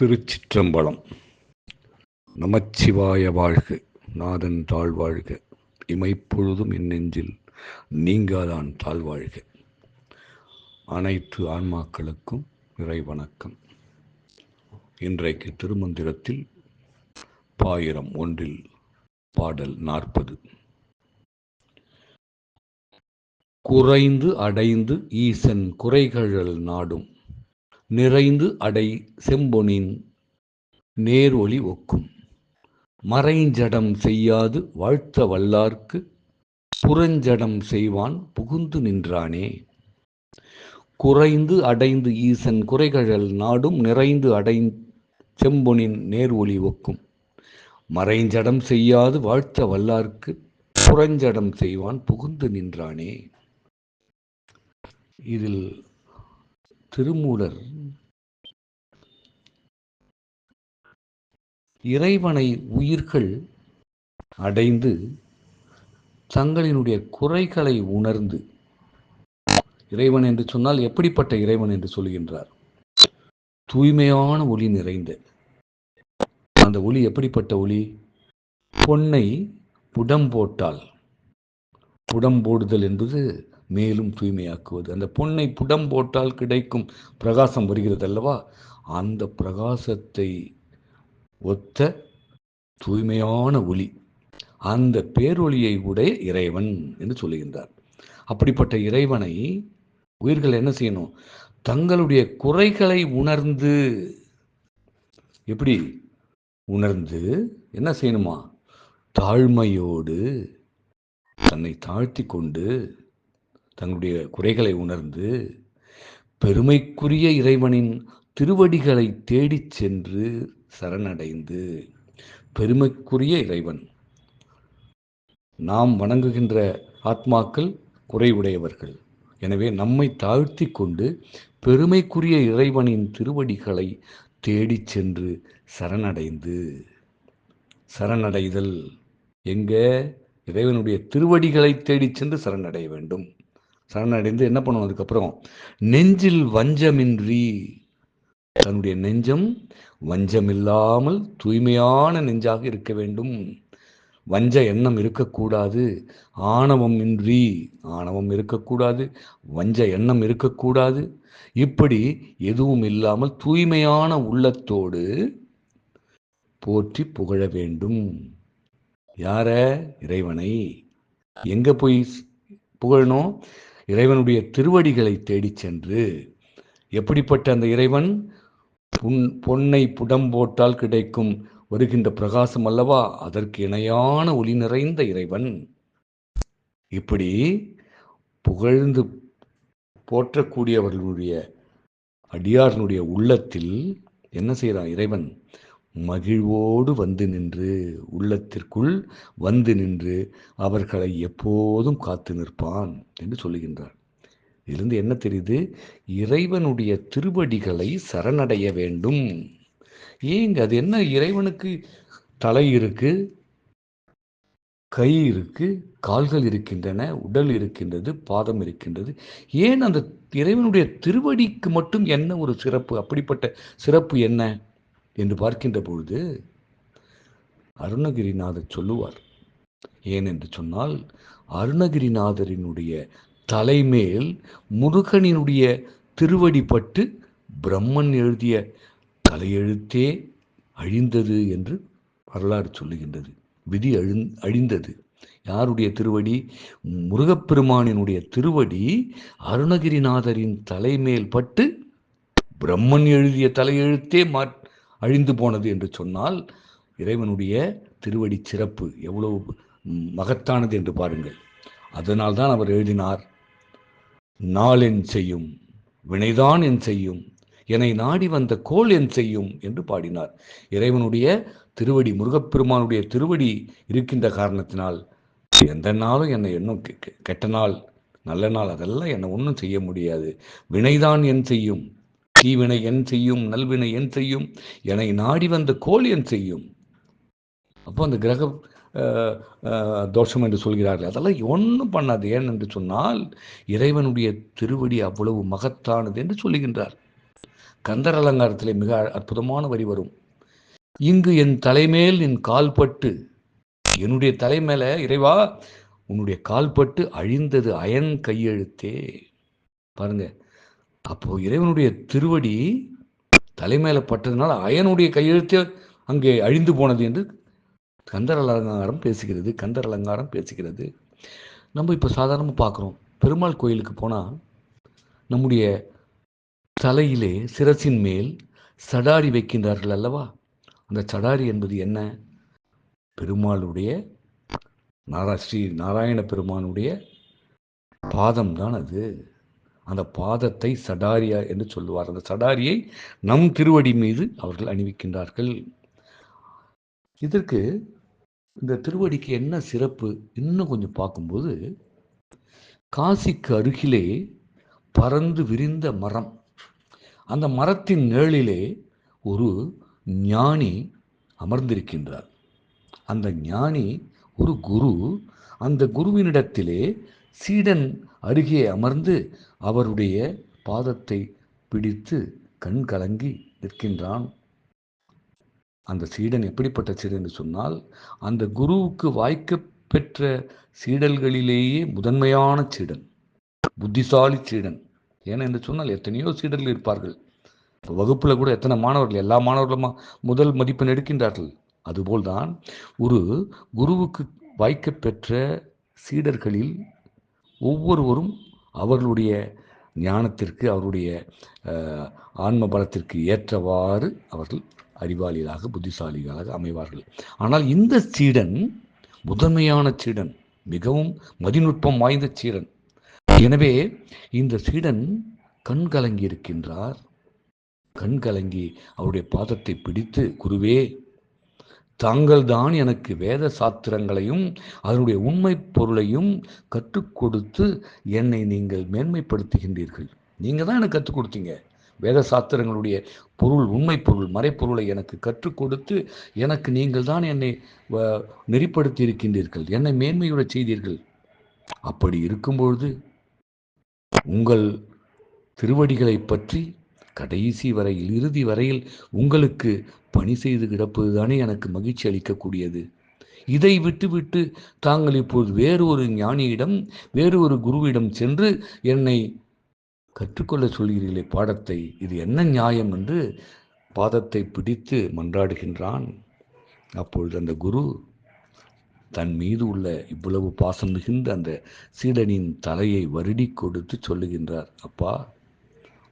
திருச்சிற்றம்பலம். நமச்சிவாய வாழ்க நாதன் தாழ்வாழ்க. இமைப்பொழுதும் என் நெஞ்சில் நீங்காதான் தாழ்வாழ்க. அனைத்து ஆன்மாக்களுக்கும் இறை வணக்கம் இன்றைக்கு திருமந்திரத்தில் பாயிரம் ஒன்றில் பாடல் நாற்பது. குறைந்து அடைந்து ஈசன் குறைகழல் நாடும். நிறைந்து அடை செம்பொனின் நேர் ஒளி ஒக்கும். மறைஞ்சடம் செய்யாது வாழ்த்த வல்லார்க்கு புறஞ்சடம் செய்வான் புகுந்து நின்றானே. குறைந்து அடைந்து ஈசன் குறைகழல் நாடும் நிறைந்து அடை செம்பொனின் நேர் ஒளி ஒக்கும். மறைஞ்சடம் செய்யாது வாழ்த்த வல்லார்க்கு புறஞ்சடம் செய்வான் புகுந்து நின்றானே. இதில் திருமூலர். இறைவனை உயிர்கள் அடைந்து தங்களினுடைய குறைகளை உணர்ந்து இறைவன் என்று சொன்னால் எப்படிப்பட்ட இறைவன் என்று சொல்கின்றார்? தூய்மையான ஒளி நிறைந்த. அந்த ஒளி எப்படிப்பட்ட ஒளி? பொன்னை புடம் போட்டால் புடம் போடுதல் என்பது மேலும் தூய்மையாக்குவது. அந்த பொன்னை புடம் போட்டால் கிடைக்கும் பிரகாசம் வருகிறது அல்லவா அந்த பிரகாசத்தை ஒத்த தூய்மையான ஒளி அந்த பேரொளியை உடைய இறைவன் என்று சொல்லுகின்றார். அப்படிப்பட்ட இறைவனை உயிர்கள் என்ன செய்யணும்? தங்களுடைய குறைகளை உணர்ந்து எப்படி உணர்ந்து என்ன செய்யணுமா? தாழ்மையோடு தன்னை தாழ்த்தி கொண்டு தங்களுடைய குறைகளை உணர்ந்து பெருமைக்குரிய இறைவனின் திருவடிகளை தேடிச் சென்று சரணடைந்து பெருமைக்குரிய இறைவன். நாம் வணங்குகின்ற ஆத்மாக்கள் குறைவுடையவர்கள். எனவே நம்மை தாழ்த்தி கொண்டு பெருமைக்குரிய இறைவனின் திருவடிகளை தேடிச் சென்று சரணடைந்து சரணடைதல். எங்கே? இறைவனுடைய திருவடிகளை தேடிச் சென்று சரணடைய வேண்டும். சரணடைந்து என்ன பண்ணுவோம் அதுக்கப்புறம்? நெஞ்சில் வஞ்சமின்றி. தன்னுடைய நெஞ்சம் வஞ்சமில்லாமல் தூய்மையான நெஞ்சாக இருக்க வேண்டும். வஞ்ச எண்ணம் இருக்கக்கூடாது. ஆணவம் இன்றி. ஆணவம் இருக்கக்கூடாது. வஞ்ச எண்ணம் இருக்கக்கூடாது. இப்படி எதுவும் இல்லாமல் தூய்மையான உள்ளத்தோடு போற்றி புகழ வேண்டும். யார? இறைவனை. எங்க போய் புகழணும்? இறைவனுடைய திருவடிகளை தேடிச் சென்று எப்படிப்பட்ட அந்த இறைவன்? புன் பொன்னை புடம் போட்டால் கிடைக்கும் வருகின்ற பிரகாசம் அல்லவா? அதற்கு இணையான ஒளி நிறைந்த இறைவன். இப்படி புகழ்ந்து போற்றக்கூடியவர்களுடைய அடியாரனுடைய உள்ளத்தில் என்ன செய்கிறான் இறைவன்? மகிழ்வோடு வந்து நின்று உள்ளத்திற்குள் வந்து நின்று அவர்களை எப்போதும் காத்து நிற்பான் என்று சொல்லுகின்றார். இதிலிருந்து என்ன தெரியுது? இறைவனுடைய திருவடிகளை சரணடைய வேண்டும். ஏங்க அது என்ன இறைவனுக்கு தலை இருக்கு? கை இருக்கு கால்கள் இருக்கின்றன உடல் இருக்கின்றது பாதம் இருக்கின்றது. ஏன் அந்த இறைவனுடைய திருவடிக்கு மட்டும் என்ன ஒரு சிறப்பு? அப்படிப்பட்ட சிறப்பு என்ன? என்று பார்க்கின்ற பொழுது அருணகிரிநாதர் சொல்லுவார். ஏன் என்று சொன்னால் அருணகிரிநாதரினுடைய தலைமேல் முருகனினுடைய திருவடிப்பட்டு பிரம்மன் எழுதிய தலையெழுத்தே அழிந்தது என்று வரலாறு சொல்லுகின்றது. விதி அழி அழிந்தது. யாருடைய திருவடி? முருகப்பெருமானினுடைய திருவடி அருணகிரிநாதரின் தலைமேல் பட்டு பிரம்மன் எழுதிய தலையெழுத்தே மா அழிந்து போனது என்று சொன்னால் இறைவனுடைய திருவடி சிறப்பு எவ்வளவு மகத்தானது என்று பாருங்கள். அதனால்தான் அவர் எழுதினார் நாள் என் செய்யும் வினைதான் என் செய்யும் என்னை நாடி வந்த கோல் என் செய்யும் என்று பாடினார். இறைவனுடைய திருவடி முருகப்பெருமானுடைய திருவடி இருக்கின்ற காரணத்தினால் எந்த நாளும் என்னை இன்னும் கெட்ட நாள் நல்ல நாள் அதெல்லாம் என்னை ஒன்றும் செய்ய முடியாது. வினைதான் என் செய்யும் தீவினை என் செய்யும் நல்வினை என் செய்யும் என்னை நாடி வந்த கோழி என் செய்யும் அப்போ அந்த கிரக தோஷம் என்று சொல்கிறார்கள். அதெல்லாம் ஒன்றும் பண்ணாது. ஏன் என்று சொன்னால் இறைவனுடைய திருவடி அவ்வளவு மகத்தானது என்று சொல்லுகின்றார். கந்தர் அலங்காரத்திலே மிக அற்புதமான வரி வரும். இங்கு என் தலைமேல் என் கால்பட்டு என்னுடைய தலைமேல இறைவா உன்னுடைய கால்பட்டு அழிந்தது அயன் கையெழுத்தே. பாருங்கள் அப்போ இறைவனுடைய திருவடி தலைமையில பட்டதுனால அயனுடைய கையெழுத்தே அங்கே அழிந்து போனது என்று கந்தர் அலங்காரம் பேசுகிறது கந்தர் அலங்காரம் பேசுகிறது. நம்ம இப்போ சாதாரணமாக பார்க்குறோம். பெருமாள் கோயிலுக்கு போனால் நம்முடைய தலையிலே சிரசின் மேல் சடாரி வைக்கின்றார்கள் அல்லவா? அந்த சடாரி என்பது என்ன? பெருமாளுடைய நாரா ஸ்ரீ நாராயண பெருமானுடைய பாதம் தான் அது. அந்த பாதத்தை சடாரியா என்று சொல்லுவார். அந்த சடாரியை நம் திருவடி மீது அவர்கள் அணிவிக்கின்றார்கள். இதற்கு இந்த திருவடிக்கு என்ன சிறப்பு இன்னும் கொஞ்சம் பார்க்கும்போது காசிக்கு அருகிலே பறந்து விரிந்த மரம். அந்த மரத்தின் நிழலிலே ஒரு ஞானி அமர்ந்திருக்கின்றார். அந்த ஞானி ஒரு குரு. அந்த குருவினிடத்திலே சீடன் அருகே அமர்ந்து அவருடைய பாதத்தை பிடித்து கண் கலங்கி நிற்கின்றான். அந்த சீடன் எப்படிப்பட்ட சீடன் என்று சொன்னால் அந்த குருவுக்கு வாய்க்க பெற்ற சீடல்களிலேயே முதன்மையான சீடன் புத்திசாலி சீடன். ஏன்னா என்று சொன்னால் எத்தனையோ சீடர்கள் இருப்பார்கள். வகுப்பில் கூட எத்தனை மாணவர்கள் எல்லா மாணவர்களும் முதல் மதிப்பெண் எடுக்கின்றார்கள். அதுபோல்தான் ஒரு குருவுக்கு வாய்க்க பெற்ற சீடர்களில் ஒவ்வொருவரும் அவர்களுடைய ஞானத்திற்கு அவருடைய ஆன்ம பலத்திற்கு ஏற்றவாறு அவர்கள் அறிவாளிகளாக புத்திசாலிகளாக அமைவார்கள். ஆனால் இந்த சீடன் முதன்மையான சீடன் மிகவும் மதிநுட்பம் வாய்ந்த சீடன். எனவே இந்த சீடன் கண் கலங்கி இருக்கின்றார். கண் கலங்கி அவருடைய பாதத்தை பிடித்து குருவே தாங்கள்தான் எனக்கு வேத சாத்திரங்களையும் அதனுடைய உண்மை பொருளையும் கற்றுக் கொடுத்து என்னை நீங்கள் மேன்மைப்படுத்துகின்றீர்கள். நீங்கள் தான் எனக்கு கற்றுக் கொடுத்தீங்க. வேத சாத்திரங்களுடைய பொருள் உண்மை பொருள் மறைப்பொருளை எனக்கு கற்றுக் கொடுத்து எனக்கு நீங்கள் தான் என்னை நெறிப்படுத்தி இருக்கின்றீர்கள் என்னை மேன்மையுற செய்தீர்கள். அப்படி இருக்கும்பொழுது உங்கள் திருவடிகளை பற்றி கடைசி வரையில் இறுதி வரையில் உங்களுக்கு பணி செய்து கிடப்பது தானே எனக்கு மகிழ்ச்சி அளிக்கக்கூடியது. இதை விட்டுவிட்டு தாங்கள் இப்போது வேறு ஒரு ஞானியிடம் வேறு ஒரு குருவிடம் சென்று என்னை கற்றுக்கொள்ள சொல்கிறீர்களே பாடத்தை. இது என்ன நியாயம் என்று பாதத்தை பிடித்து மன்றாடுகின்றான். அப்பொழுது அந்த குரு தன் மீது உள்ள இவ்வளவு பாசம் மிகுந்த அந்த சீடனின் தலையை வருடி கொடுத்து சொல்லுகின்றார் அப்பா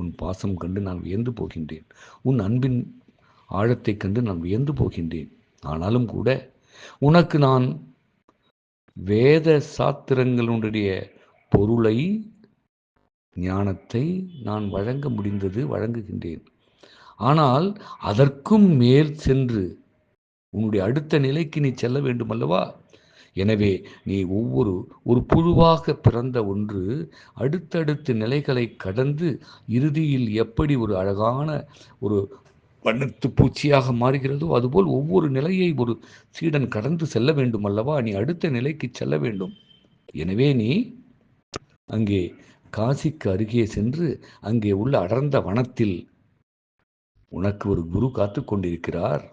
உன் பாசம் கண்டு நான் வியந்து போகின்றேன். உன் அன்பின் ஆழத்தை கண்டு நான் வியந்து போகின்றேன். ஆனாலும் கூட உனக்கு நான் வேத சாத்திரங்களுடைய பொருளை ஞானத்தை நான் வழங்க முடிந்தது வழங்குகின்றேன். ஆனால் அதற்கும் மேல் சென்று உன்னுடைய அடுத்த நிலைக்கு நீ செல்ல வேண்டும் அல்லவா எனவே நீ ஒவ்வொரு ஒரு புழுவாக பிறந்த ஒன்று அடுத்தடுத்த நிலைகளை கடந்து இறுதியில் எப்படி ஒரு அழகான ஒரு வண்ணத்து பூச்சியாக மாறுகிறதோ அதுபோல் ஒவ்வொரு நிலையை ஒரு சீடன் கடந்து செல்ல வேண்டும் அல்லவா நீ அடுத்த நிலைக்கு செல்ல வேண்டும். எனவே நீ அங்கே காசிக்கு அருகே சென்று அங்கே உள்ள அடர்ந்த வனத்தில் உனக்கு ஒரு குரு காத்து கொண்டிருக்கிறார்.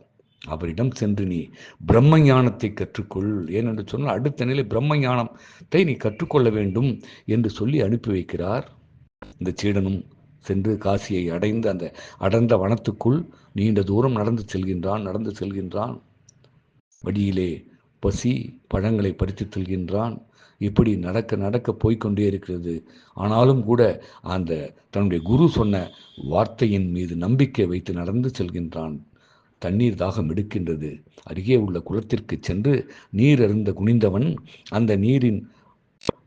அவரிடம் சென்று நீ பிரம்ம ஞானத்தை கற்றுக்கொள். ஏனென்று சொன்னால் அடுத்த நிலை பிரம்ம ஞானத்தை நீ கற்றுக்கொள்ள வேண்டும் என்று சொல்லி அனுப்பி வைக்கிறார். இந்த சீடனும் சென்று காசியை அடைந்து அந்த அடர்ந்த வனத்துக்குள் நீண்ட தூரம் நடந்து செல்கின்றான் நடந்து செல்கின்றான். வழியிலே பசி பழங்களை பறித்து செல்கின்றான். இப்படி நடக்க நடக்க போய்கொண்டே இருக்கிறது. ஆனாலும் கூட அந்த தன்னுடைய குரு சொன்ன வார்த்தையின் மீது நம்பிக்கை வைத்து நடந்து செல்கின்றான். தண்ணீர் தாகம் எடுக்கின்றது. அருகே உள்ள குளத்திற்கு சென்று நீர் அருந்த குனிந்தவன் அந்த நீரின்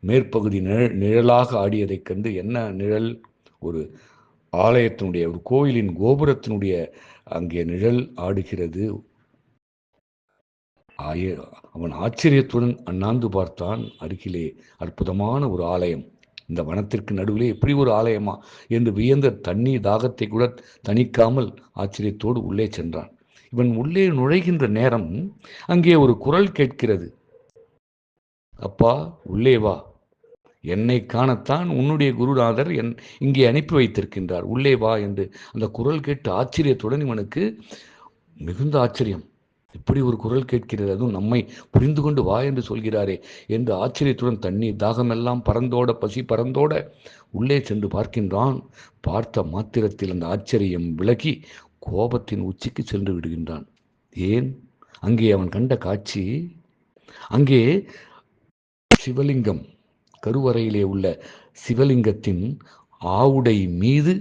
மேற்பகுதி நிழல் நிழலாக ஆடியதைக் கண்டு என்ன நிழல்? ஒரு ஆலயத்தினுடைய ஒரு கோயிலின் கோபுரத்தினுடைய அங்கே நிழல் ஆடுகிறது. ஆய அவன் ஆச்சரியத்துடன் அண்ணாந்து பார்த்தான். அருகிலே அற்புதமான ஒரு ஆலயம். இந்த வனத்திற்கு நடுவிலே எப்படி ஒரு ஆலயமா? என்று வியந்த தண்ணீர் தாகத்தை கூட தணிக்காமல் ஆச்சரியத்தோடு உள்ளே சென்றான். இவன் உள்ளே நுழைகின்ற நேரம் அங்கே ஒரு குரல் கேட்கிறது. அப்பா உள்ளே வா. என்னை காணத்தான் உன்னுடைய குருநாதர் என் இங்கே அனுப்பி வைத்திருக்கின்றார். உள்ளே வா என்று அந்த குரல் கேட்டு ஆச்சரியத்துடன் இவனுக்கு மிகுந்த ஆச்சரியம். இப்படி ஒரு குரல் கேட்கிறது அதுவும் நம்மை புரிந்து கொண்டு வா என்று சொல்கிறாரே என்று ஆச்சரியத்துடன் தண்ணீர் தாகமெல்லாம் பறந்தோட பசி பறந்தோட உள்ளே சென்று பார்க்கின்றான். பார்த்த மாத்திரத்தில் அந்த ஆச்சரியம் விலகி கோபத்தின் உச்சிக்கு சென்று விடுகின்றான். ஏன்? அங்கே அவன் கண்ட காட்சி அங்கே சிவலிங்கம் கருவறையிலே உள்ள சிவலிங்கத்தின் ஆவுடை மீது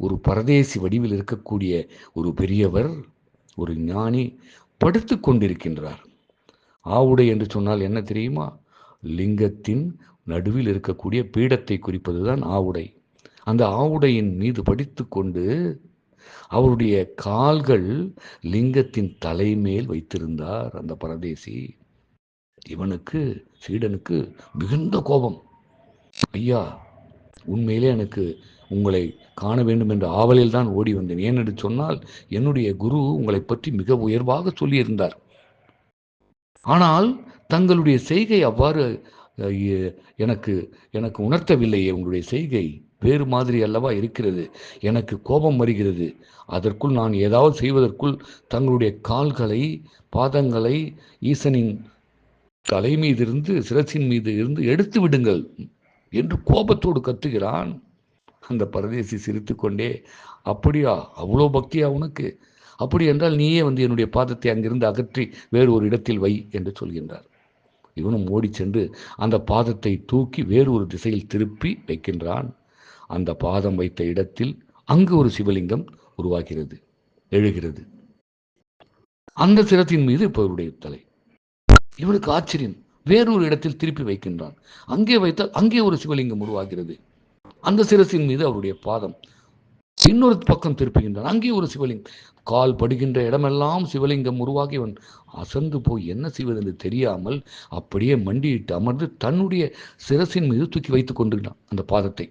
ஒரு பரதேசி வடிவில் இருக்கக்கூடிய ஒரு பெரியவர் ஒரு ஞானி படுத்து கொண்டிருக்கின்றார். ஆவுடை என்று சொன்னால் என்ன தெரியுமா? லிங்கத்தின் நடுவில் இருக்கக்கூடிய பீடத்தை குறிப்பதுதான் ஆவுடை. அந்த ஆவுடையின் மீது படித்து கொண்டு அவருடைய கால்கள் லிங்கத்தின் தலைமேல் வைத்திருந்தார் அந்த பரதேசி. இவனுக்கு சீடனுக்கு மிகுந்த கோபம். ஐயா உண்மையிலே எனக்கு உங்களை காண வேண்டும் என்ற ஆவலில் தான் ஓடி வந்தேன். ஏனென்று சொன்னால் என்னுடைய குரு உங்களை பற்றி மிக உயர்வாக சொல்லியிருந்தார். ஆனால் தங்களுடைய செய்கை அவ்வாறு எனக்கு எனக்கு உணர்த்தவில்லையே உங்களுடைய செய்கை. வேறு மாதிரி அல்லவா இருக்கிறது? எனக்கு கோபம் வருகிறது. அதற்குள் நான் ஏதாவது செய்வதற்குள் தங்களுடைய கால்களை பாதங்களை ஈசனின் தலை மீது இருந்து சிரசின் மீது இருந்து எடுத்து விடுங்கள் என்று கோபத்தோடு கத்துகிறான். அந்த பரதேசி சிரித்து கொண்டே அப்படியா? அவ்வளோ பக்தியா உனக்கு? அப்படி என்றால் நீயே வந்து என்னுடைய பாதத்தை அங்கிருந்து அகற்றி வேறு ஒரு இடத்தில் வை என்று சொல்கின்றார். இவனும் ஓடி சென்று அந்த பாதத்தை தூக்கி வேறு ஒரு திசையில் திருப்பி வைக்கின்றான். அந்த பாதம் வைத்த இடத்தில் அங்கு ஒரு சிவலிங்கம் உருவாகிறது எழுகிறது. அந்த சிரத்தின் மீது இப்போ இவருடைய தலை. இவனுக்கு ஆச்சரியம். வேறொரு இடத்தில் திருப்பி வைக்கின்றான். அங்கே வைத்தால் அங்கே ஒரு சிவலிங்கம் உருவாகிறது. அந்த சிரசின் மீது அவருடைய பாதம். இன்னொரு பக்கம் திருப்புகின்றான். அங்கே ஒரு சிவலிங்கம். கால் படுகின்ற இடமெல்லாம் சிவலிங்கம் உருவாகி அவன் அசந்து போய் என்ன செய்வது என்று தெரியாமல் அப்படியே மண்டியிட்டு அமர்ந்து தன்னுடைய சிரசின் மீது தூக்கி வைத்துக் கொண்டிருந்தான். அந்த பாதத்தை.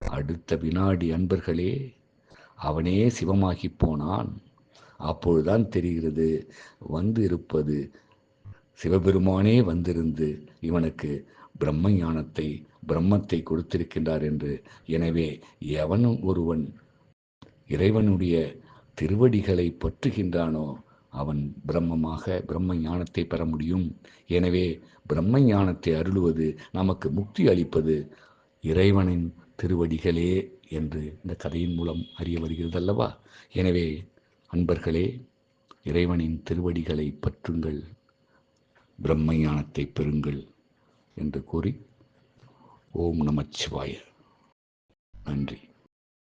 அடுத்த வினாடி அன்பர்களே அவனே சிவமாகி போனான். அப்பொழுதுதான் தெரிகிறது வந்து இருப்பது சிவபெருமானே வந்திருந்து இவனுக்கு பிரம்ம ஞானத்தை பிரம்மத்தை கொடுத்திருக்கின்றார் என்று. எனவே எவனும் ஒருவன் இறைவனுடைய திருவடிகளை பற்றுகின்றானோ அவன் பிரம்மமாக பிரம்ம ஞானத்தை பெற முடியும். எனவே பிரம்ம ஞானத்தை அருளுவது நமக்கு முக்தி அளிப்பது இறைவனின் திருவடிகளே என்று இந்த கதையின் மூலம் அறிய வருகிறது அல்லவா எனவே அன்பர்களே இறைவனின் திருவடிகளை பற்றுங்கள் பிரம்ம ஞானத்தை பெறுங்கள் என்று கூறி ஓம் நமச்சிவாய. நன்றி.